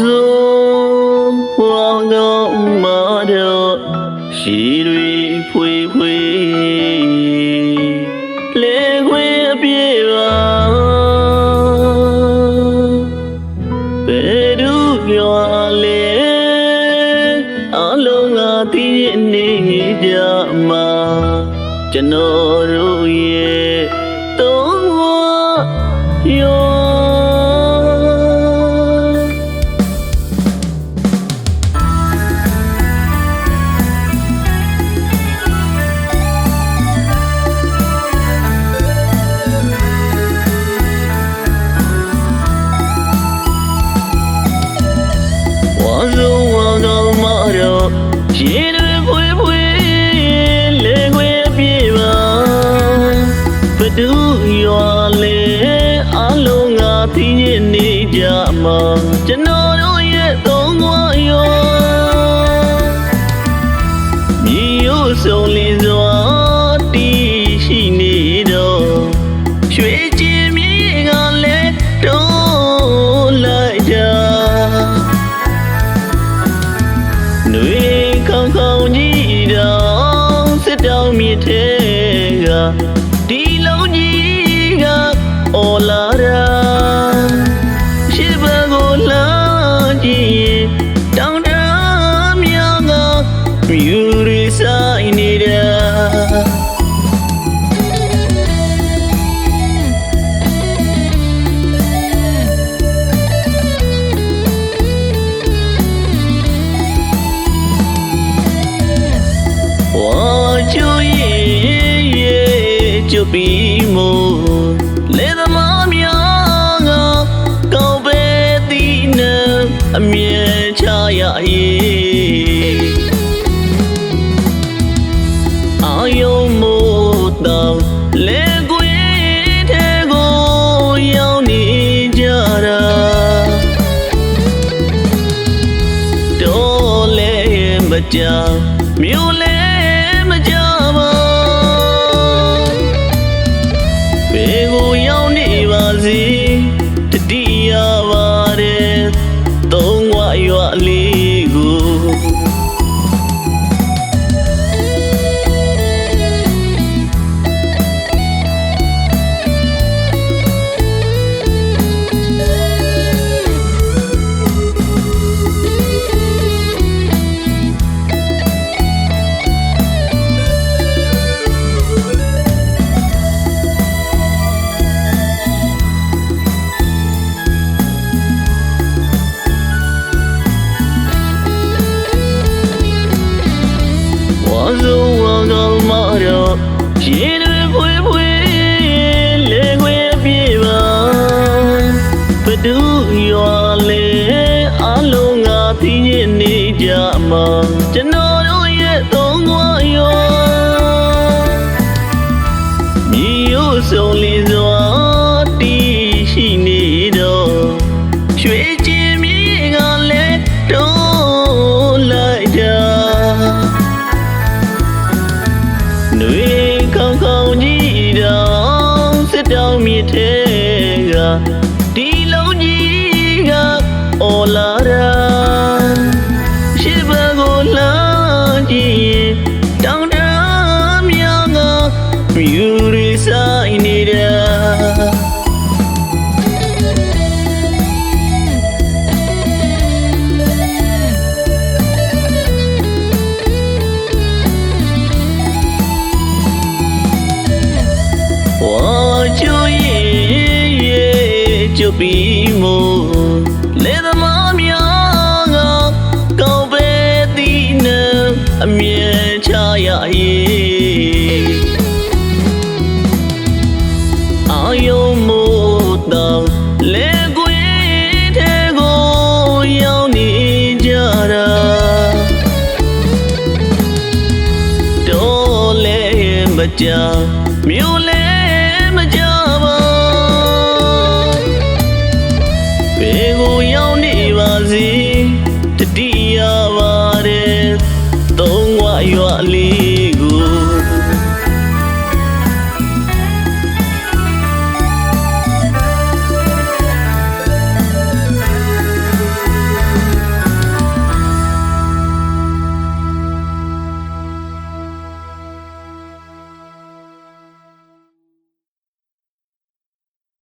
ဆုံးဝါကောင်းမာတော့ရှိတွေဖွေဖွေလေခွေအပြေပါဘယ်သူရွာလေအလုံးငါတည်နေကြမှာ ရေတွေဖွေဖွေလေခွေပြေပါဘဒူရွာလေအလုံးငါသိညနေကြမှာကျွန် င်မြစ်ထဲကဒီလုံးကြီး ရဲ့ချူပီမို့လေသမားများကကောင်းပဲတီးနေအမြဲချရရဲ့အာယုံမို့တော့လေကွေတဲ့ကိုရောက်နေကြတာတော် စေတတိယပါတယ်သုံးဝရွာလေး ရေတွေဖွေဖွေလေခွေပြေပါဘဒူရွာလေအလုံးငါသိညနေကြမှာကျွန်တော် ထဲကဒီလုံးကြီးကအော်လာတာရှိဘကိုလာကြည့်ရင်တောင်တန်းမြောင်ကမြူရီဆိုင်နေတာဝါချူရဲ့ရဲ့ချူ ပီမို့လေသမားများကကောင်းပဲတီးနေအမြဲချရရဲ့အာယုံမို့တော့လေကွေတဲ့ကိုရောက်နေကြတာတော်လဲမကြောက်မြို့လဲ